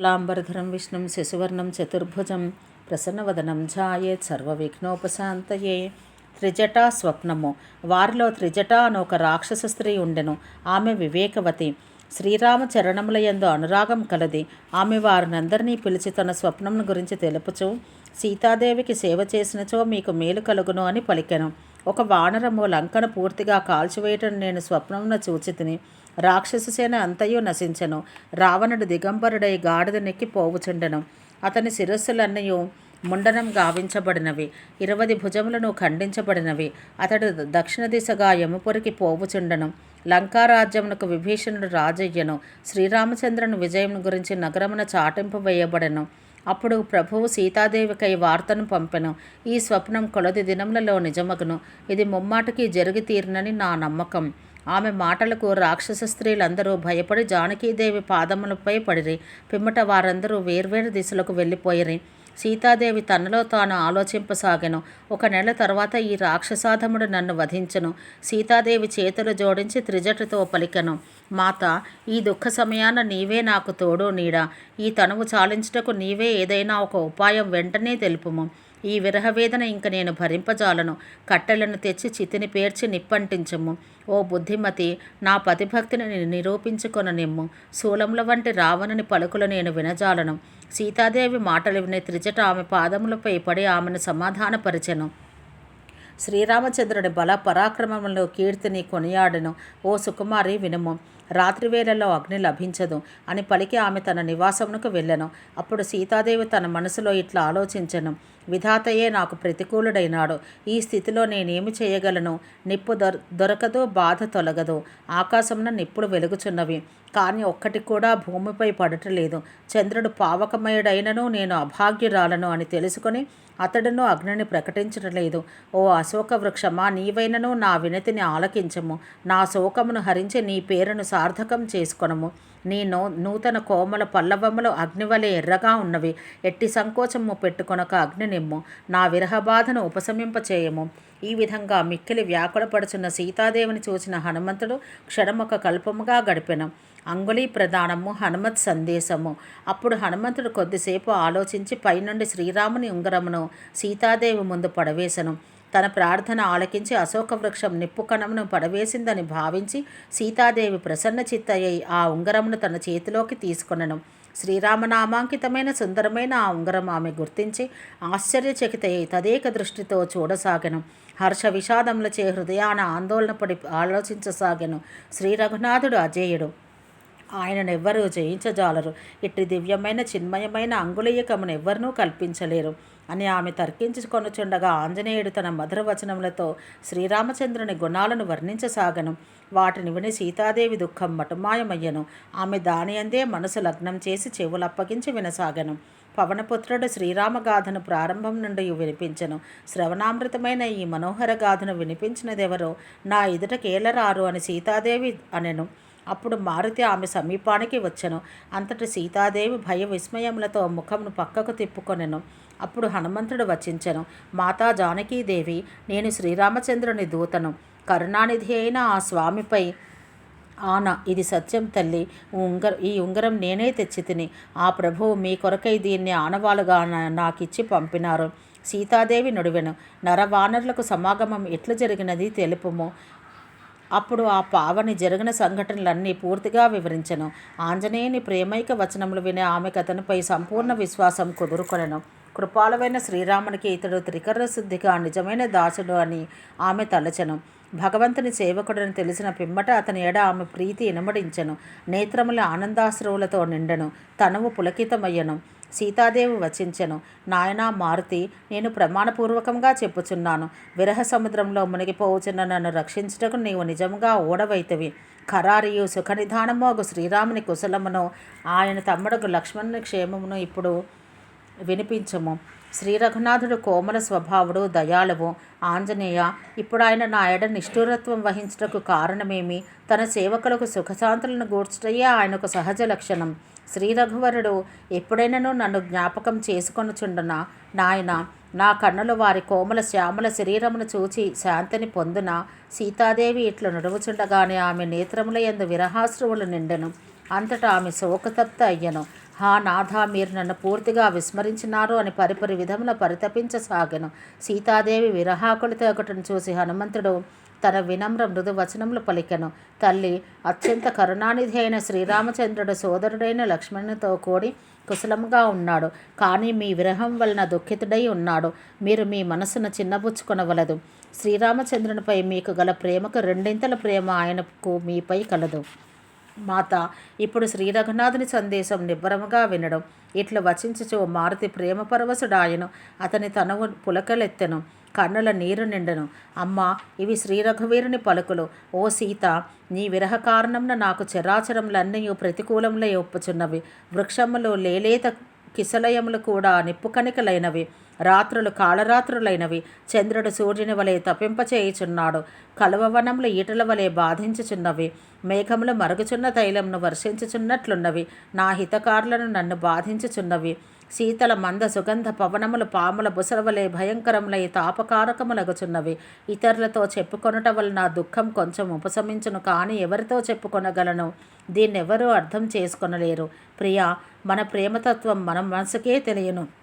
శుక్లాంబరధరం విష్ణుం శశివర్ణం చతుర్భుజం ప్రసన్నవదనం ఝాయే సర్వవిఘ్నోపశాంతయే త్రిజటా స్వప్నము వారిలో త్రిజట అని ఒక రాక్షస స్త్రీ ఉండెను ఆమె వివేకవతి శ్రీరామ చరణములయందు అనురాగం కలది ఆమె వారినందరినీ పిలిచి తన స్వప్నమును గురించి తెలుపుచు సీతాదేవికి సేవ చేసినచో మీకు మేలు కలుగును అని పలికెను. ఒక వానరము లంకను పూర్తిగా కాల్చివేయటం నేను స్వప్నమున చూచితిని. తిని అంతయు నశించెను. రావణుడు దిగంబరుడై గాడిదనెక్కి పోవుచుండెను. అతని శిరస్సులన్నయు ముండనం గావించబడినవి. ఇరవది భుజములను ఖండించబడినవి. అతడు దక్షిణ దిశగా యముపురికి పోవుచుండెను. లంకారాజ్యమునకు విభీషణుడు రాజయ్యను. శ్రీరామచంద్రుని విజయం గురించి నగరమున చాటింపు వేయబడెను. అప్పుడు ప్రభువు సీతాదేవికై వార్తను పంపెను. ఈ స్వప్నం కొలది దినములలో నిజమగును. ఇది ముమ్మాటికి జరిగి తీరినని నా నమ్మకం. ఆమె మాటలకు రాక్షస స్త్రీలందరూ భయపడి జానకీదేవి పాదములపై పడిరి. పిమ్మట వారందరూ వేర్వేరు దిశలకు వెళ్ళిపోయిరి. సీతాదేవి తనలో తాను ఆలోచింపసాగెను. ఒక నెల తర్వాత ఈ రాక్షసాధముడు నన్ను వధించెను. సీతాదేవి చేతులు జోడించి త్రిజటతో పలికెను. మాత ఈ దుఃఖ సమయాన నీవే నాకు తోడు నీడ. ఈ తనువు చాలించుటకు నీవే ఏదైనా ఒక ఉపాయం వెంటనే తెలుపుము. ఈ విరహవేదన ఇంక నేను భరింపజాలను. కట్టెలను తెచ్చి చితిని పేర్చి నిప్పంటించము. ఓ బుద్ధిమతి నా పతిభక్తిని నిరూపించుకొననిమ్ము. శూలముల వంటి రావణుని పలుకులు నేను వినజాలను. సీతాదేవి మాటలు విని త్రిజట ఆమె పాదములపై పడి ఆమెను సమాధానపరిచెను. శ్రీరామచంద్రుడి బల పరాక్రమములో కీర్తిని కొనియాడెను. ఓ సుకుమారి వినుము. రాత్రివేళలో అగ్ని లభించదు అని పలికి ఆమె తన నివాసమునకు వెళ్ళెను. అప్పుడు సీతాదేవి తన మనసులో ఇట్లా ఆలోచించను. విధాతయే నాకు ప్రతికూలుడైనాడు. ఈ స్థితిలో నేనేమి చేయగలను? నిప్పు దొర దొరకదు బాధ తొలగదు. ఆకాశంలో నిప్పులు వెలుగుచున్నవి. కానీ ఒక్కటి కూడా భూమిపై పడటలేదు. చంద్రుడు పావకమయుడైనను నేను అభాగ్యురాలను అని తెలుసుకొని అతడును అగ్నిని ప్రకటించటలేదు. ఓ అశోక వృక్షమా నీవైనను నా వినతిని ఆలకించము. నా శోకమును హరించి నీ పేరును సార్థకం చేసుకొనము. నీ నో నూతన కోమల పల్లవములు అగ్నివలె ఎర్రగా ఉన్నవి. ఎట్టి సంకోచము పెట్టుకొనక అగ్ని నిమ్ము. నా విరహబాధను ఉపశమింపచేయము. ఈ విధంగా మిక్కిలి వ్యాకులపడుచున్న సీతాదేవిని చూసిన హనుమంతుడు క్షణమొక కల్పముగా గడిపెను. అంగుళీ ప్రధానము హనుమత్ సందేశము. అప్పుడు హనుమంతుడు కొద్దిసేపు ఆలోచించి పైనుండి శ్రీరాముని ఉంగరమును సీతాదేవి ముందు పడవేశను తన ప్రార్థన ఆలకించి అశోక వృక్షం నిప్పు కణమును పడవేసిందని భావించి సీతాదేవి ప్రసన్న చిత్తయ్యి ఆ ఉంగరమును తన చేతిలోకి తీసుకొనను. శ్రీరామనామాంకితమైన సుందరమైన ఆ ఉంగరం ఆమె గుర్తించి ఆశ్చర్యచకితయ్యి తదేక దృష్టితో చూడసాగను. హర్ష విషాదములచే హృదయాన ఆందోళన పడి ఆలోచించసాగెను శ్రీ రఘునాథుడు అజేయుడు. ఆయననెవ్వరూ జయించజాలరు. ఇట్టి దివ్యమైన చిన్మయమైన అంగుళీయకమునెవ్వరూ కల్పించలేరు. అని ఆమె తర్కించుకొనుచుండగా ఆంజనేయుడు తన మధుర వచనములతో శ్రీరామచంద్రుని గుణాలను వర్ణించసాగను. వాటిని విని సీతాదేవి దుఃఖం మటుమాయమయ్యను. ఆమె దాని అందే మనసు లగ్నం చేసి చెవులప్పగించి వినసాగను. పవనపుత్రుడు శ్రీరామగాథను ప్రారంభం నుండి వినిపించను. శ్రవణామృతమైన ఈ మనోహర గాథను వినిపించినదెవరో నా ఎదుట కేలరారు అని సీతాదేవి అనెను. అప్పుడు మారుతి ఆమె సమీపానికి వచ్చెను. అంతటి సీతాదేవి భయ విస్మయములతో ముఖమును పక్కకు తిప్పుకొనెను. అప్పుడు హనుమంతుడు వచించెను మాతా జానకీదేవి నేను శ్రీరామచంద్రుని దూతను. కరుణానిధి అయిన ఆ స్వామిపై ఆన ఇది సత్యం తల్లి. ఉంగర ఈ ఉంగరం నేనే తెచ్చి తిని ఆ ప్రభువు మీ కొరకై దీన్ని ఆనవాలుగా నాకిచ్చి పంపినారు. సీతాదేవి నుడివెను నరవానరులకు సమాగమం ఎట్లు జరిగినది తెలుపుము. అప్పుడు ఆ పావని జరిగిన సంఘటనలన్నీ పూర్తిగా వివరించను. ఆంజనేయుని ప్రేమైక వచనములు వినే ఆమెకు అతనిపై సంపూర్ణ విశ్వాసం కుదురుకొనెను. కృపాలవైన శ్రీరామునికి ఇతడు త్రికర శుద్ధిగా నిజమైన దాసుడు అని ఆమె తలచెను. భగవంతుని సేవకుడని తెలిసిన పిమ్మట అతని ఎడ ఆమె ప్రీతి ఇనమడించెను. నేత్రముల ఆనందాశ్రువులతో నిండెను. తనువు పులకితమయ్యను. సీతాదేవి వచించెను. నాయనా మారుతి నేను ప్రమాణపూర్వకంగా చెప్పుచున్నాను. విరహ సముద్రంలో మునిగిపోవచ్చున్న నన్ను రక్షించుటకు నీవు నిజంగా ఓడవైతవి. ఖరారియు సుఖనిధానమోగు శ్రీరాముని కుశలమును ఆయన తమ్ముడుకు లక్ష్మణుని క్షేమమును ఇప్పుడు వినిపించము. శ్రీ రఘునాథుడు కోమల స్వభావుడు దయాళువు ఆంజనేయ ఇప్పుడు ఆయన నా ఎడ నిష్ఠూరత్వం వహించుటకు కారణమేమి? తన సేవకులకు సుఖశాంతులను గూర్చుటయే ఆయనకు సహజ లక్షణం. శ్రీ రఘువరుడు ఎప్పుడైనాను నన్ను జ్ఞాపకం చేసుకొనుచుండున? నాయన నా కన్నులు వారి కోమల శ్యామల శరీరమును చూచి శాంతిని పొందున? సీతాదేవి ఇట్లు నడువుచుండగానే ఆమె నేత్రముల ఎందు విరహాశ్రువులు నిండెను. అంతటా ఆమె శోకతప్త అయ్యను. హా నాథ మీరు నన్ను పూర్తిగా విస్మరించినారు అని పరిపరి విధమున పరితపించసాగెను. సీతాదేవి విరహాకులతో ఒకటిని చూసి హనుమంతుడు తన వినమ్ర మృదు వచనములు పలికెను. తల్లి అత్యంత కరుణానిధి అయిన శ్రీరామచంద్రుడు సోదరుడైన లక్ష్మణునితో కూడి కుశలముగా ఉన్నాడు. కానీ మీ విరహం వలన దుఃఖితుడై ఉన్నాడు. మీరు మీ మనసును చిన్నబుచ్చుకొనవలదు. శ్రీరామచంద్రునిపై మీకు గల ప్రేమకు రెండింతల ప్రేమ ఆయనకు మీపై కలదు. మాత ఇప్పుడు శ్రీ రఘునాథుని సందేశం నిబ్బరముగా వినడం. ఇట్లు వచించుచు మారుతి ప్రేమపరవశుడాయను. అతని తనువు పులకలెత్తెను కన్నుల నీరు నిండను. అమ్మ ఇవి శ్రీ రఘువీరుని పలుకులు. ఓ సీత నీ విరహ కారణంన నాకు చరాచరములన్నీ ప్రతికూలములై ఒప్పుచున్నవి. వృక్షములు లేలేత కిసలయములు కూడా నిప్పు కణికలైనవి. రాత్రులు కాళరాత్రులైనవి. చంద్రుడు సూర్యుని వలె తప్పింపచేయుచున్నాడు. కలువవనములు ఈటల వలె బాధించుచున్నవి. మేఘములు మరుగుచున్న తైలంను వర్షించుచున్నట్లున్నవి. నా హితకారులను నన్ను బాధించుచున్నవి. శీతల మంద సుగంధ పవనములు పాముల బుసరవలే భయంకరములై తాపకారకములగుచున్నవి. ఇతరులతో చెప్పుకొనుట వలన దుఃఖం కొంచెం ఉపశమించును కానీ ఎవరితో చెప్పుకొనగలను? దీన్నెవరూ అర్థం చేసుకొనలేరు. ప్రియా మన ప్రేమతత్వం మన మనసుకే తెలియను.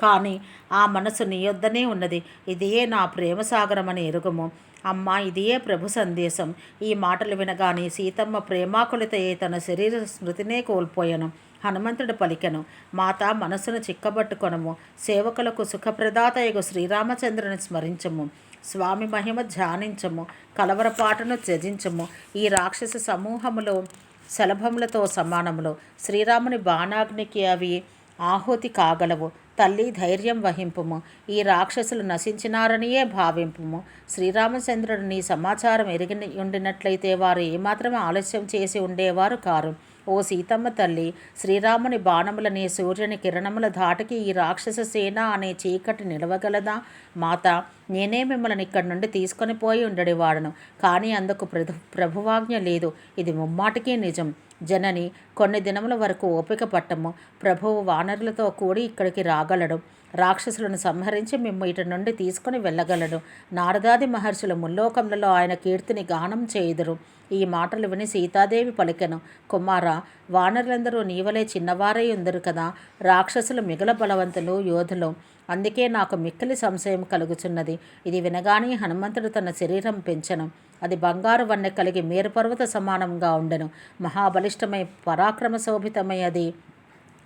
కానీ ఆ మనసు నీ యొద్దనే ఉన్నది. ఇదియే నా ప్రేమ సాగరమని ఎరుగుము. అమ్మా ఇదియే ప్రభు సందేశం. ఈ మాటలు వినగానే సీతమ్మ ప్రేమాకులితయే తన శరీర స్మృతినే కోల్పోయాను. హనుమంతుడు పలికెను మాత మనసును చిక్కబట్టుకొనము. సేవకులకు సుఖప్రదాతయగు శ్రీరామచంద్రుని స్మరించము. స్వామి మహిమ ధ్యానించము. కలవరపాటును త్యజించము. ఈ రాక్షస సమూహములో శలభములతో సమానములు. శ్రీరాముని బాణాగ్నికి అవి ఆహుతి కాగలవు. తల్లి ధైర్యం వహింపుము. ఈ రాక్షసులు నశించినారనియే భావింపుము. శ్రీరామచంద్రుడు నీ సమాచారం ఎరిగి ఉండినట్లయితే వారు ఏమాత్రం ఆలస్యం చేసి ఉండేవారు కారు. ఓ సీతమ్మ తల్లి శ్రీరాముని బాణములని సూర్యుని కిరణముల ధాటికి ఈ రాక్షస సేన అనే చీకటి నిలవగలదా? మాత నేనే మిమ్మల్ని ఇక్కడి నుండి తీసుకొని పోయి ఉండేవాడను. కానీ అందుకు ప్రభు ప్రభువాజ్ఞ లేదు. ఇది ముమ్మాటికి నిజం. జనని కొన్ని దినముల వరకు ఓపిక పట్టము ప్రభువు వానరులతో కూడి ఇక్కడికి రాగలడు. రాక్షసులను సంహరించి మేము ఇటు నుండి తీసుకుని వెళ్ళగలడు నారదాది మహర్షులు ముల్లోకములలో ఆయన కీర్తిని గానం చేయుదురు. ఈ మాటలు విని సీతాదేవి పలికెను. కుమార వానరులందరూ నీవలే చిన్నవారై ఉందరు కదా. రాక్షసులు మిగల బలవంతులు యోధులు. అందుకే నాకు మిక్కిలి సంశయం కలుగుచున్నది. ఇది వినగానే హనుమంతుడు తన శరీరం పెంచను. అది బంగారు వన్నె కలిగి మేరుపర్వత సమానంగా ఉండెను. మహాబలిష్టమై పరాక్రమ శోభితమై అది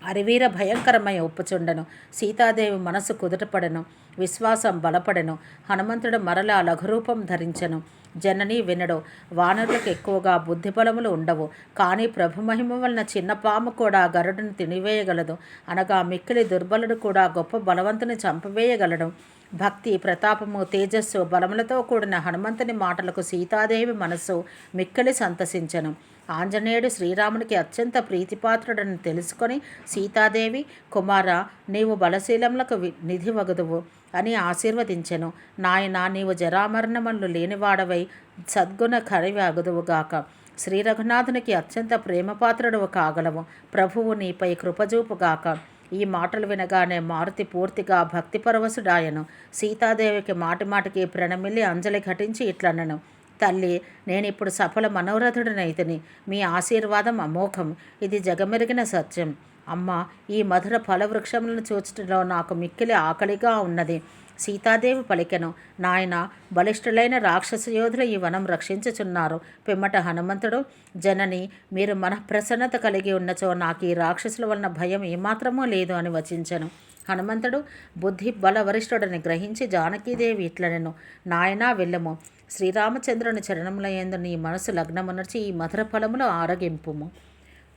అరివీర భయంకరమై ఒప్పుచుండను. సీతాదేవి మనసు కుదుటపడను. విశ్వాసం బలపడను. హనుమంతుడు మరలా లఘురూపం ధరించెను. జనని వినడు. వానరులకు ఎక్కువగా బుద్ధిబలములు ఉండవు. కానీ ప్రభుమహిమ వలన చిన్న పాము కూడా గరుడును తినివేయగలదు. అనగా మిక్కిలి దుర్బలుడు కూడా గొప్ప బలవంతుని చంపవేయగలడు. భక్తి ప్రతాపము తేజస్సు బలములతో కూడిన హనుమంతుని మాటలకు సీతాదేవి మనస్సు మిక్కిలి సంతసించను. ఆంజనేయుడు శ్రీరామునికి అత్యంత ప్రీతిపాత్రుడని తెలుసుకొని సీతాదేవి కుమార నీవు బలశీలములకు నిధి వగదువు అని ఆశీర్వదించెను. నాయన నీవు జరామరణములు లేనివాడవై సద్గుణ కరివగదువుగాక శ్రీ రఘునాథునికి అత్యంత ప్రేమపాత్రుడు కాగలవు. ప్రభువు నీపై కృపజూపుగాక ఈ మాటలు వినగానే మారుతి పూర్తిగా భక్తిపరవశుడాయను. సీతాదేవికి మాటిమాటికి ప్రణమిల్లి అంజలి ఘటించి ఇట్లనను. తల్లి నేను ఇప్పుడు సఫల మనోరథుడినైతిని. మీ ఆశీర్వాదం అమోఘం. ఇది జగమెరిగిన సత్యం. అమ్మ ఈ మధుర ఫలవృక్షములను చూచటంలో నాకు మిక్కిలి ఆకలిగా ఉన్నది. సీతాదేవి పలికెను. నాయన బలిష్ఠులైన రాక్షస యోధులు ఈ వనం రక్షించుచున్నారు. పిమ్మట హనుమంతుడు జనని మీరు మనఃప్రసన్నత కలిగి ఉన్నచో నాకు ఈ రాక్షసుల వలన భయం ఏమాత్రమో లేదు అని వచించను. హనుమంతుడు బుద్ధి బలవరిష్ఠుడని గ్రహించి జానకీదేవి ఇట్లనెను. నాయనా వెళ్ళము. శ్రీరామచంద్రుని చరణములయందు నీ మనసు లగ్నమునర్చి ఈ మధుర ఫలములు ఆరగింపుము.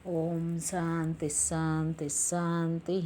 ఓం శాంతి శాంతి శాంతి.